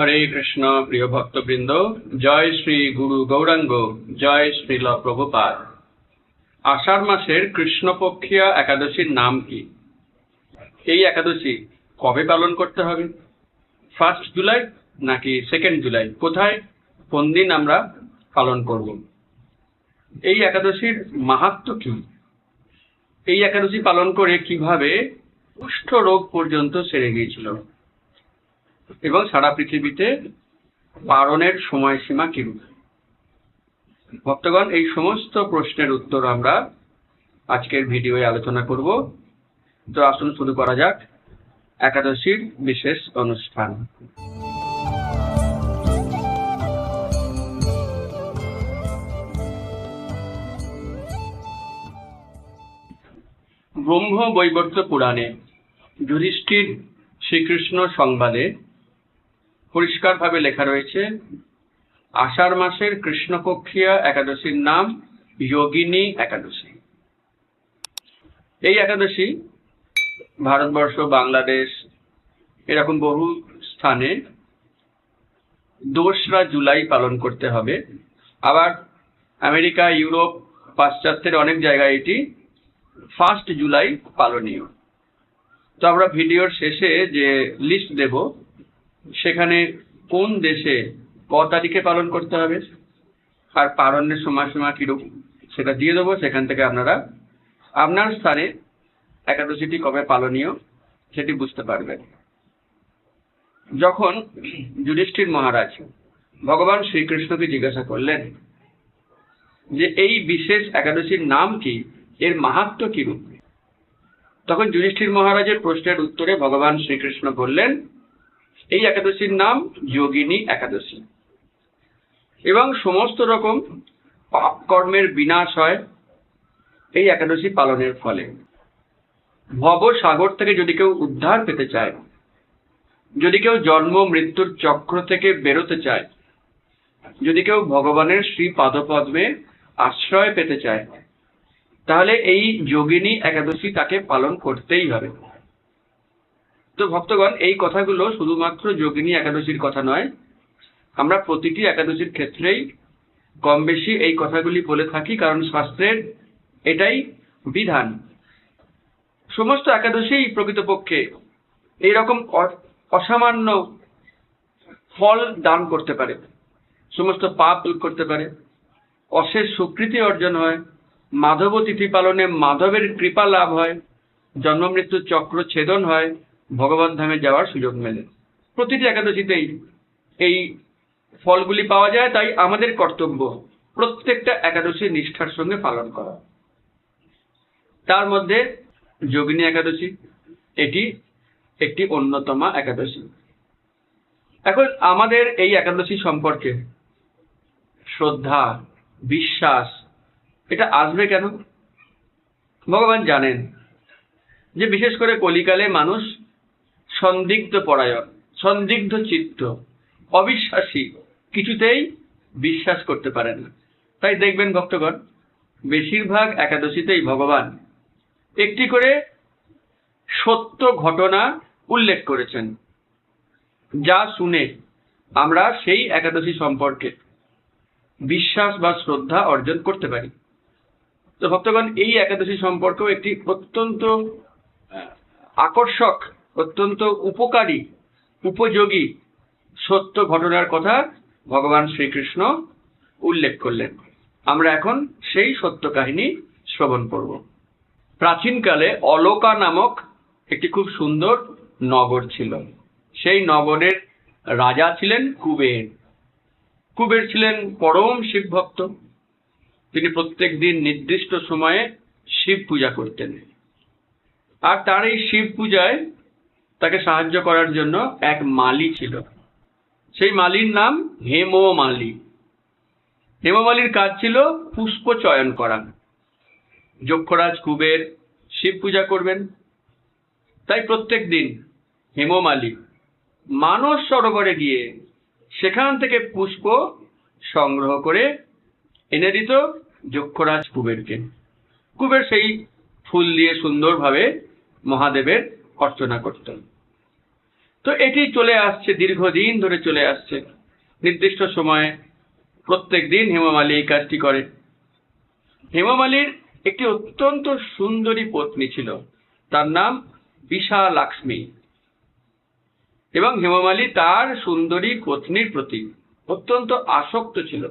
হরে কৃষ্ণ, প্রিয় ভক্তবৃন্দ, জয় শ্রী গুরু গৌরাঙ্গ, জয় শ্রীল প্রভুপাদ। আষাঢ় মাসের কৃষ্ণপক্ষিয়া একাদশীর নাম কি? এই একাদশী কবে পালন করতে হবে? ফার্স্ট জুলাই নাকি সেকেন্ড জুলাই কোথায়? কোন দিন আমরা পালন করব? এই একাদশীর মাহাত্ম কি? এই একাদশী পালন করে কীভাবে কুষ্ঠ রোগ পর্যন্ত সেরে গিয়েছিল? এবং সারা পৃথিবীতে পালনের সময়সীমা কিরূপ? ভক্তগণ, এই সমস্ত প্রশ্নের উত্তর আমরা আজকের ভিডিওয়ে আলোচনা করব। তো আসুন শুরু করা যাক একাদশীর বিশেষ অনুষ্ঠান। ব্রহ্ম বৈবর্ত পুরাণে যুধিষ্ঠির শ্রীকৃষ্ণ সংবাদে পরিষ্কারভাবে লেখা রয়েছে, আষাঢ় মাসের কৃষ্ণপক্ষিয়া একাদশীর নাম যোগিনী একাদশী। এই একাদশী ভারতবর্ষ, বাংলাদেশ, এরকম বহু স্থানে দোসরা জুলাই পালন করতে হবে। আবার আমেরিকা, ইউরোপ পাশ্চাত্যের অনেক জায়গায় এটি ফার্স্ট জুলাই পালনীয়। তো আমরা ভিডিওর শেষে যে লিস্ট দেব সেখানে কোন দেশে ক তারিখে পালন করতে হবে? আর পালনের সময়সীমা কীরকম সেটা দিয়ে দেবো। সেখান থেকে আপনারা আপনার স্থানে একাদশীটি কবে পালনীয় সেটি বুঝতে পারবেন। যখন যুধিষ্ঠির মহারাজ ভগবান শ্রীকৃষ্ণকে জিজ্ঞাসা করলেন যে এই বিশেষ একাদশীর নাম কি? এর মাহাত্ম কিরূপ? তখন যুধিষ্ঠির মহারাজের প্রশ্নের উত্তরে ভগবান শ্রীকৃষ্ণ বললেন এই একাদশীর নাম যোগিনী একাদশী। এবং সমস্ত রকম পাপ কর্মের বিনাশ হয় এই একাদশী পালনের ফলে। ভব সাগর থেকে যদি কেউ উদ্ধার পেতে চায়, যদি কেউ জন্ম, মৃত্যুর চক্র থেকে বেরোতে চায়, যদি কেউ ভগবানের শ্রী পাদপদ্মে আশ্রয় পেতে চায়, তাহলে এই যোগিনী একাদশী তাকে পালন করতেই হবে। তো ভক্তগণ, এই কথাগুলো শুধুমাত্র যোগিনী একাদশীর কথা নয়, আমরা প্রতিটি একাদশীর ক্ষেত্রেই কম বেশি এই কথাগুলি বলে থাকি, কারণ শাস্ত্রের এটাই বিধান। সমস্ত একাদশী প্রকৃতপক্ষে এইরকম অসামান্য ফল দান করতে পারে। সমস্ত পাপ দূর করতে পারে। অশেষ সুকৃতি অর্জন হয়। মাধব তিথি পালনে মাধবের কৃপা লাভ হয়। জন্ম মৃত্যুর চক্র ছেদন হয়। ভগবান ধামে যাওয়ার সুযোগ মেলে। প্রতিটি একাদশীতেই এই ফলগুলি পাওয়া যায়, তাই আমাদের কর্তব্য প্রত্যেকটা একাদশী নিষ্ঠার সঙ্গে পালন করা। তার মধ্যে যোগিনী একাদশী, এটি একটি অন্যতমা একাদশী। এখন আমাদের এই একাদশী সম্পর্কে শ্রদ্ধা, বিশ্বাস, এটা আসবে কেন? ভগবান জানেন যে বিশেষ করে কলিকালে মানুষ সন্দিগ্ধ পরায়ণ, সন্দিগ্ধ চিত্ত, অবিশ্বাসী, কিছুতেই বিশ্বাস করতে পারে না। তাই দেখবেন ভক্তগণ, বেশিরভাগ একাদশীতেই ভগবান একটি করে সত্য ঘটনা উল্লেখ করেছেন, যা শুনে আমরা সেই একাদশী সম্পর্কে বিশ্বাস বা শ্রদ্ধা অর্জন করতে পারি। তো ভক্তগণ, এই একাদশী সম্পর্কেও একটি অত্যন্ত আকর্ষক অত্যন্ত উপকারী, উপযোগী সত্য ঘটনার কথা ভগবান শ্রীকৃষ্ণ উল্লেখ করলেন। আমরা এখন সেই সত্য কাহিনী শ্রবণ করব। প্রাচীনকালে অলোকা নামক একটি খুব সুন্দর নগর ছিল। সেই নগরের রাজা ছিলেন কুবের। কুবের ছিলেন পরম শিব ভক্ত তিনি প্রত্যেক দিন নির্দিষ্ট সময়ে শিব পূজা করতেন। আর তার এই শিব পূজায় তাকে সাহায্য করার জন্য এক মালি ছিল। সেই মালির নাম হেমমালি হেমমালির কাজ ছিল পুষ্প চয়ন করা। যক্ষরাজ কুবের শিব পূজা করবেন। তাই প্রত্যেক দিন হেমমালি মানস সরোবরে গিয়ে সেখান থেকে পুষ্প সংগ্রহ করে এনে দিত যক্ষরাজ কুবেরকে। কুবের সেই ফুল দিয়ে সুন্দরভাবে মহাদেবের অর্চনা করতেন। তো এটি চলে আসছে, দীর্ঘদিন ধরে চলে আসছে। নির্দিষ্ট সময়ে প্রত্যেক দিন হেমামালি এই কাজটি করে। হেমামালির একটি অত্যন্ত সুন্দরী পত্নী ছিল। তার নাম বিশালাক্ষ্মী এবং হেমমালী তার সুন্দরী পত্নীর প্রতি অত্যন্ত আসক্ত ছিল।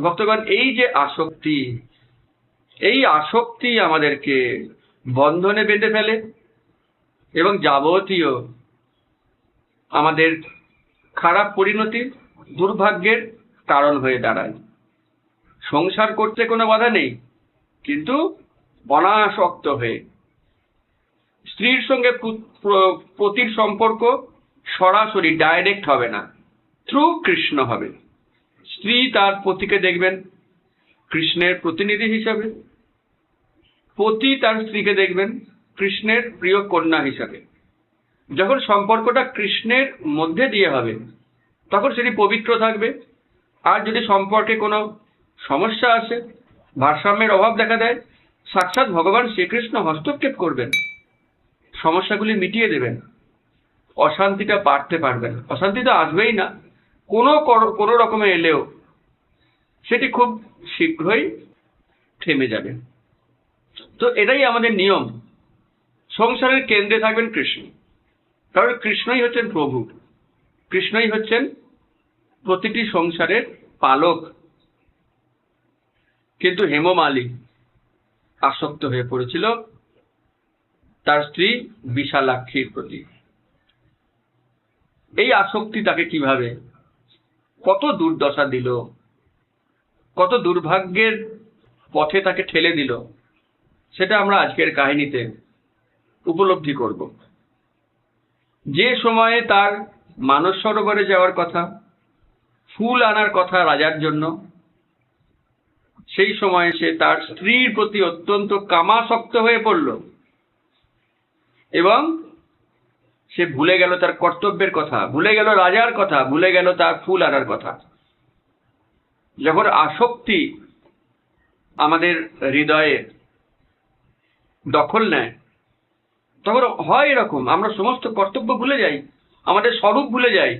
ভক্তগণ, এই যে আসক্তি, এই আসক্তি আমাদেরকে বন্ধনে বেঁধে ফেলে এবং যাবতীয় আমাদের খারাপ পরিণতি দুর্ভাগ্যের কারণ হয়ে দাঁড়ায়। সংসার করতে কোনো বাধা নেই, কিন্তু অনাসক্ত হয়ে। স্ত্রীর সঙ্গে পতির সম্পর্ক সরাসরি ডাইরেক্ট হবে না থ্রু কৃষ্ণ হবে। স্ত্রী তার পতিকে দেখবেন, কৃষ্ণের প্রতিনিধি হিসাবে। পতি তার স্ত্রীকে দেখবেন কৃষ্ণের প্রিয় কন্যা হিসাবে। যখন সম্পর্কটা কৃষ্ণের মধ্যে দিয়ে হবে, তখন সেটি পবিত্র থাকবে। আর যদি সম্পর্কে কোনো সমস্যা আসে, ভারসাম্যের অভাব দেখা দেয়, সাক্ষাৎ ভগবান শ্রীকৃষ্ণ হস্তক্ষেপ করবেন। সমস্যাগুলি মিটিয়ে দেবেন। অশান্তিটা বাড়তে পারবেন। অশান্তি তো আসবেই না। কোনো কোনো রকমে এলেও সেটি খুব শীঘ্রই থেমে যাবে। তো এটাই আমাদের নিয়ম। সংসারের কেন্দ্রে থাকবেন কৃষ্ণ। কারণ কৃষ্ণই হচ্ছেন প্রভু। কৃষ্ণই হচ্ছেন প্রতিটি সংসারের পালক। কিন্তু হেমমালী আসক্ত হয়ে পড়েছিল। তার স্ত্রী বিশালাক্ষীর প্রতি। এই আসক্তি তাকে কীভাবে, কত দুর্দশা দিল, কত দুর্ভাগ্যের পথে তাকে ঠেলে দিল সেটা আমরা আজকের কাহিনীতে উপলব্ধি করব। যে সময়ে তার মানস সরোবরে যাওয়ার কথা, ফুল আনার কথা রাজার জন্য, সেই সময়ে সে তার স্ত্রীর প্রতি অত্যন্ত কামাসক্ত হয়ে পড়ল এবং সে ভুলে গেল তার কর্তব্যের কথা, ভুলে গেল রাজার কথা, ভুলে গেল তার ফুল আনার কথা। যখন আসক্তি আমাদের হৃদয়ে দখল নেয়। তখন হয় এরকম, আমরা সমস্ত কর্তব্য ভুলে যাই, আমাদের স্বরূপ ভুলে যাই,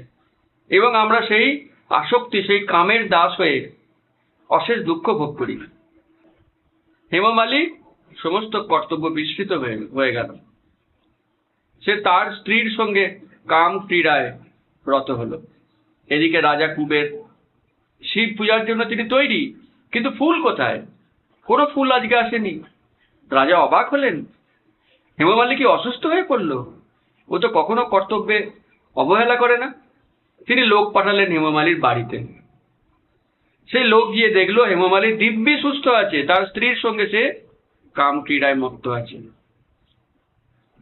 এবং আমরা সেই আসক্তি, সেই কামের দাস হয়ে অশেষ দুঃখ ভোগ করি। হেমমালী সমস্ত কর্তব্য বিস্মৃত হয়ে হয়ে গেল। সে তার স্ত্রীর সঙ্গে কাম ক্রীড়ায় রত হলো। এদিকে রাজা কুবের শিব পূজার জন্য তিনি তৈরি, কিন্তু ফুল কোথায়? কোনো ফুল আজকে আসেনি। রাজা অবাক হলেন। হেমমালী কি অসুস্থ হয়ে পড়ল। ও তো কখনো কর্তব্যে অবহেলা করে না। তিনি লোক পাঠালেন হেমমালির বাড়িতে। সেই লোক গিয়ে দেখল হেমমালী দিব্যি সুস্থ আছে। তার স্ত্রীর সঙ্গে সে কাম ক্রীড়ায় মত্ত আছে।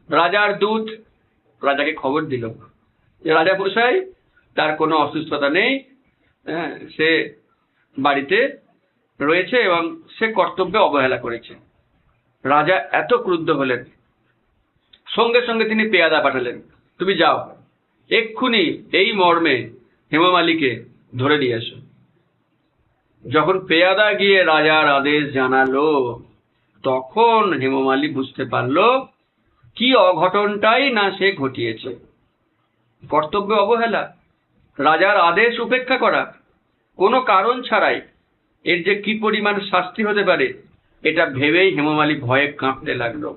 রাজার দূত রাজাকে খবর দিল যে, রাজা মশাই, তার কোনো অসুস্থতা নেই। হ্যাঁ সে বাড়িতে রয়েছে এবং সে কর্তব্যে অবহেলা করেছে। রাজা এত ক্রুদ্ধ হলেন। সঙ্গে সঙ্গে তিনি পেয়াদা পাঠালেন। তুমি যাও, এক্ষুনি এই মর্মে হেমমালিকে ধরে নিয়ে এসো। যখন পেয়াদা গিয়ে রাজার আদেশ জানালো, তখন হেমমালী বুঝতে পারল, কি অঘটনটাই না সে ঘটিয়েছে। কর্তব্য অবহেলা, রাজার আদেশ উপেক্ষা করা, কোনো কারণ ছাড়াই এর যে কি পরিমাণ শাস্তি হতে পারে এটা ভেবেই হেমমালী ভয়ে কাঁপতে লাগল।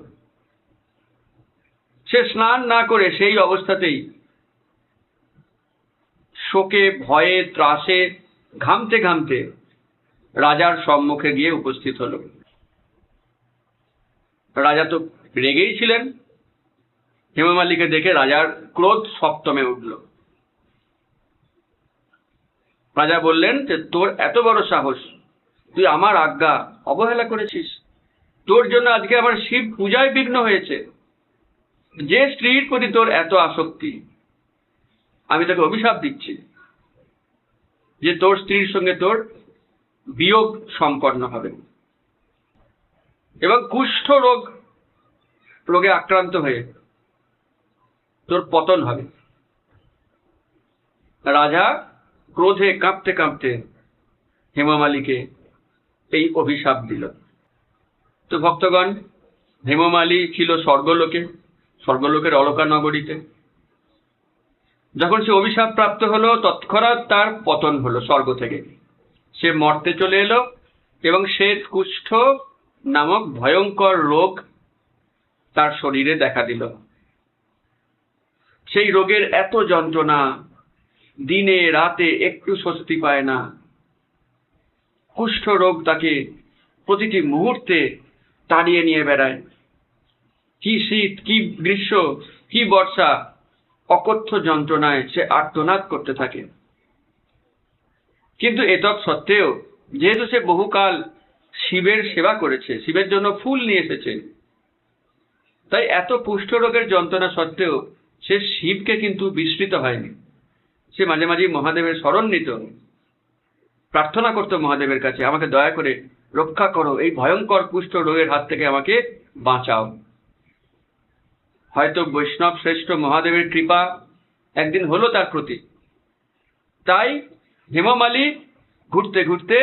সে স্নান না করে সেই অবস্থাতেই শোকে, ভয়ে, ত্রাসে, ঘামতে ঘামতে রাজার সম্মুখে গিয়ে উপস্থিত হলো। রাজা তো রেগেই ছিলেন। হেমমালিকে দেখে রাজার ক্রোধ সপ্তমে উঠল। রাজা বললেন যে, তোর এত বড় সাহস তুই আমার আজ্ঞা, অবহেলা করেছিস। তোর জন্য আজকে আমার শিব পূজায় বিঘ্ন হয়েছে। যে স্ত্রীর প্রতি তোর এত আসক্তি, আমি তোকে অভিশাপ দিচ্ছি যে তোর স্ত্রীর সঙ্গে তোর বিয়োগ সম্পন্ন হবে। এবং কুষ্ঠ রোগ রোগে আক্রান্ত হয়ে তোর পতন হবে। রাজা ক্রোধে কাঁপতে কাঁপতে হেমমালিকে এই অভিশাপ দিল। তো ভক্তগণ হেমমালী ছিল স্বর্গলোকে, স্বর্গলোকের অলকা নগরীতে যখন সে অভিশাপ প্রাপ্ত হলো, তৎক্ষণাৎ তার পতন হলো স্বর্গ থেকে। সে মর্তে চলে এলো এবং সে কুষ্ঠ নামক ভয়ঙ্কর রোগ তার শরীরে দেখা দিল। সেই রোগের এত যন্ত্রণা, দিনে, রাতে একটু স্বস্তি পায় না। কুষ্ঠ রোগ তাকে প্রতিটি মুহূর্তে তাড়িয়ে নিয়ে বেড়ায়। কি শীত, কি গ্রীষ্ম, কি বর্ষা, অকথ্য যন্ত্রণায় সে আর্তনাদ করতে থাকে। কিন্তু এতৎ সত্ত্বেও যেহেতু সে বহুকাল শিবের সেবা করেছে, শিবের জন্য ফুল নিয়ে এসেছে, তাই এত কুষ্ঠ রোগের যন্ত্রণা সত্ত্বেও সে শিবকে কিন্তু বিস্মৃত হয়নি। সে মাঝে মাঝে মহাদেবের স্মরণ নিত। প্রার্থনা করতো মহাদেবের কাছে, আমাকে দয়া করে রক্ষা করো, এই ভয়ঙ্কর কুষ্ঠ রোগের হাত থেকে আমাকে বাঁচাও। হয়তো বৈষ্ণব শ্রেষ্ঠ মহাদেবের কৃপা একদিন হলো তার প্রতি। তাই হেমমালী ঘুরতে ঘুরতে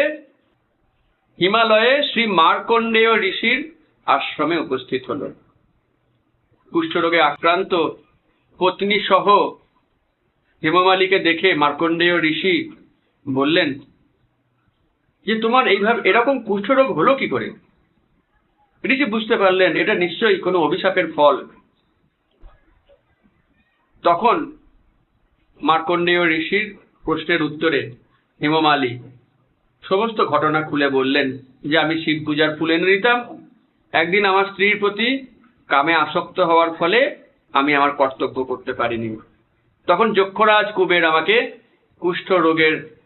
হিমালয়ে শ্রী মার্কণ্ডেয় ঋষির আশ্রমে উপস্থিত হলো। কুষ্ঠরোগে আক্রান্ত পত্নী সহ হেমমালীকে দেখে মার্কণ্ডেয় ঋষি বললেন যে তোমার এইভাবে এরকম কুষ্ঠরোগ হলো কি করে? ঋষি বুঝতে পারলেন, এটা নিশ্চয়ই কোনো অভিশাপের ফল। তখন মার্কণ্ডেয় ঋষির প্রশ্নের উত্তরে হেমমালী সমস্ত ঘটনা খুলে বললেন যে, আমি শিব পূজার ফুল এনে নিতাম একদিন আমার স্ত্রীর প্রতি কামে আসক্ত হওয়ার ফলে আমি আমার কর্তব্য করতে পারিনি। তখন যক্ষরাজ কুবের আমাকে কুষ্ঠ রোগের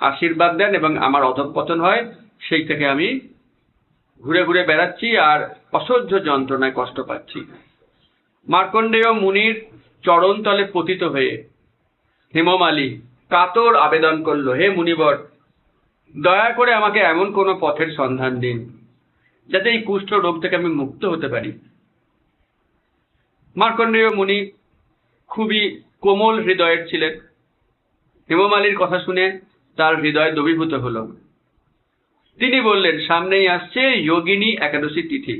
আশীর্বাদ দেন এবং আমার অধঃপতন হয়, সেই থেকে আমি ঘুরে ঘুরে বেড়াচ্ছি আর অসহ্য যন্ত্রণায় কষ্ট পাচ্ছি। মার্কণ্ডেয় মুনির চরণতলে পতিত হয়ে হেমমালী কাতর আবেদন করল, হে মুনিবর, দয়া করে আমাকে এমন কোনো পথের সন্ধান দিন, যাতে এই কুষ্ঠ রোগ থেকে আমি মুক্ত হতে পারি। মার্কণ্ডেয় মুনি খুবই কোমল হৃদয়ের ছিলেন। হেমমালির কথা শুনে তার হৃদয় দবিভূত হল। তিনি বললেন, সামনেই আসছে যোগিনী একাদশী তিথি।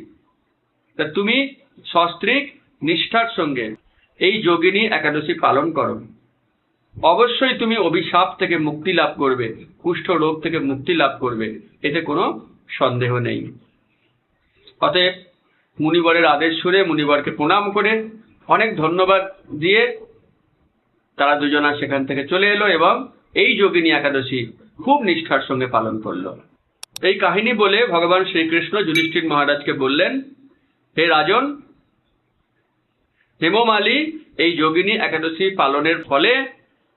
তা তুমি সস্ত্রিক নিষ্ঠার সঙ্গে এই যোগিনী একাদশী পালন করো। অবশ্যই তুমি অভিশাপ থেকে মুক্তি লাভ করবে, কুষ্ঠ রোগ থেকে মুক্তি লাভ করবে, এতে কোনো সন্দেহ নেই। অতএব মুনিবরের আদেশ শুনে মুনিবরকে প্রণাম করে অনেক ধন্যবাদ দিয়ে তারা দুজনা সেখান থেকে চলে এলো এবং এই যোগিনী একাদশী খুব নিষ্ঠার সঙ্গে পালন করল। এই কাহিনী বলে ভগবান শ্রীকৃষ্ণ যুধিষ্ঠির মহারাজকে বললেন, হে রাজন, হেমমালী এই যোগিনী একাদশী পালনের ফলে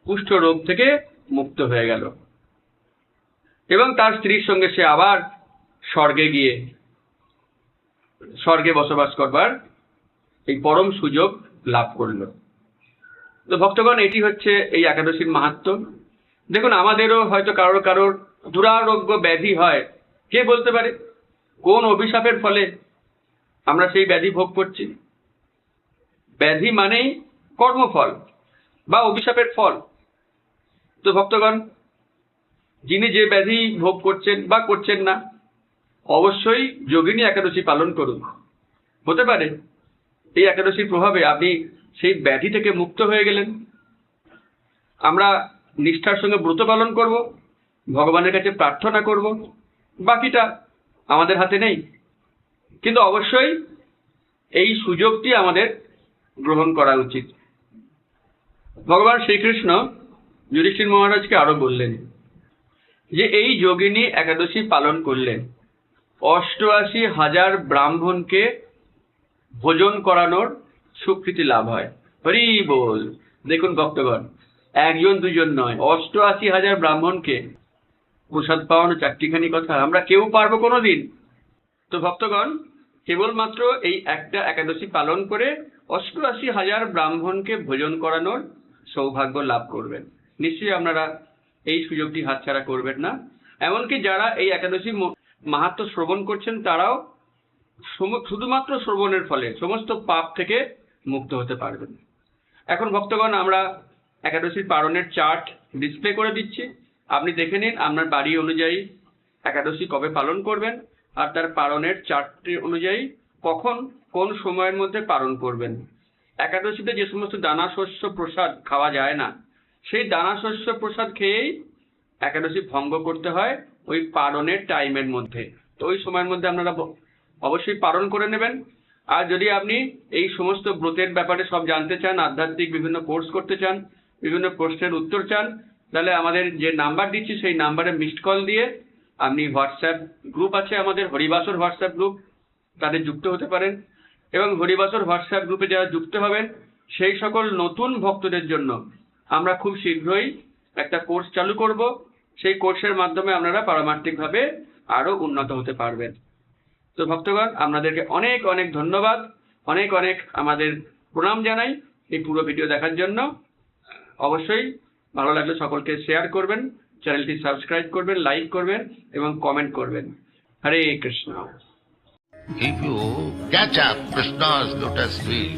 কুষ্ঠ রোগ থেকে মুক্ত হয়ে গেল। এবং তার স্ত্রীর সঙ্গে সে আবার স্বর্গে গিয়ে, স্বর্গে বসবাস করবার এই পরম সুযোগ লাভ করল। তো ভক্তগণ, এটি হচ্ছে এই একাদশীর মাহাত্ম। দেখুন, আমাদেরও হয়তো কারোর কারোর দুরারোগ্য ব্যাধি হয়। কে বলতে পারে? কোন অভিশাপের ফলে আমরা সেই ব্যাধি ভোগ করছি? ব্যাধি মানেই কর্মফল বা অভিশাপের ফল। তো ভক্তগণ, যিনি যে ব্যাধি ভোগ করছেন বা করছেন না, অবশ্যই যোগিনী একাদশী পালন করুন। হতে পারে, এই একাদশীর প্রভাবে আপনি সেই ব্যাধি থেকে মুক্ত হয়ে গেলেন। আমরা নিষ্ঠার সঙ্গে ব্রত পালন করব, ভগবানের কাছে প্রার্থনা করব, বাকিটা আমাদের হাতে নেই। কিন্তু অবশ্যই এই সুযোগটি আমাদের গ্রহণ করা উচিত। ভগবান শ্রীকৃষ্ণ যুধিষ্ঠির মহারাজকে আরও বললেন যে, এই যোগিনী একাদশী পালন করলেন অষ্টআশি হাজার ব্রাহ্মণকে ভোজন করানোর স্বীকৃতি লাভ হয়। হরি বল। দেখুন ভক্তগণ একজন, দুজন নয়। অষ্টআশি হাজার ব্রাহ্মণকে প্রসাদ পাওয়ানো চারটিখানি কথা আমরা কেউ পারব কোনোদিন। তো ভক্তগণ, কেবলমাত্র এই একটা একাদশী পালন করে অষ্টআশি হাজার ব্রাহ্মণকে ভোজন করানোর সৌভাগ্য লাভ করবেন। নিশ্চয়ই আপনারা এই সুযোগটি হাতছাড়া করবেন না। এমনকি যারা এই একাদশী ম- মাহাত্ম্য শ্রবণ করছেন, তারাও শুধুমাত্র শ্রবণের ফলে সমস্ত পাপ থেকে মুক্ত হতে পারবেন। এখন ভক্তগণ, আমরা একাদশীর পালনের চার্ট ডিসপ্লে করে দিচ্ছি। আপনি দেখে নিন আপনার বাড়ি অনুযায়ী একাদশী কবে পালন করবেন আর তার পালনের চার্টটি অনুযায়ী কখন, কোন সময়ের মধ্যে পালন করবেন। একাদশীতে যে সমস্ত দানা শস্য প্রসাদ খাওয়া যায় না, সেই দানা শস্য প্রসাদ খেয়েই একাদশী ভঙ্গ করতে হয় ওই পালনের টাইমের মধ্যে। তো ওই সময়ের মধ্যে আপনারা অবশ্যই পালন করে নেবেন। আর যদি আপনি এই সমস্ত ব্রতের ব্যাপারে সব জানতে চান, আধ্যাত্মিক বিভিন্ন কোর্স করতে চান বিভিন্ন প্রশ্নের উত্তর চান, তাহলে আমাদের যে নাম্বার দিচ্ছি সেই নাম্বারে মিসড কল দিয়ে আপনি হোয়াটসঅ্যাপ গ্রুপ আছে আমাদের, হরিবাসর হোয়াটসঅ্যাপ গ্রুপ তাদের যুক্ত হতে পারেন। এবং হরিবাসর হোয়াটসঅ্যাপ গ্রুপে যারা যুক্ত হবেন, সেই সকল নতুন ভক্তদের জন্য আমরা খুব শীঘ্রই একটা কোর্স চালু করব। সেই কোর্সের মাধ্যমে আপনারা পারমার্থিকভাবে আরও উন্নত হতে পারবেন। তো ভক্তগণ, আপনাদেরকে অনেক অনেক ধন্যবাদ। অনেক অনেক আমাদের প্রণাম জানাই এই পুরো ভিডিও দেখার জন্য। অবশ্যই ভালো লাগলে সকলকে শেয়ার করবেন চ্যানেলটি সাবস্ক্রাইব করবেন লাইক করবেন এবং কমেন্ট করবেন হরে Krishna If you catch up Krishna's lotus feet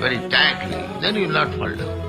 very tightly, then you will not fall down.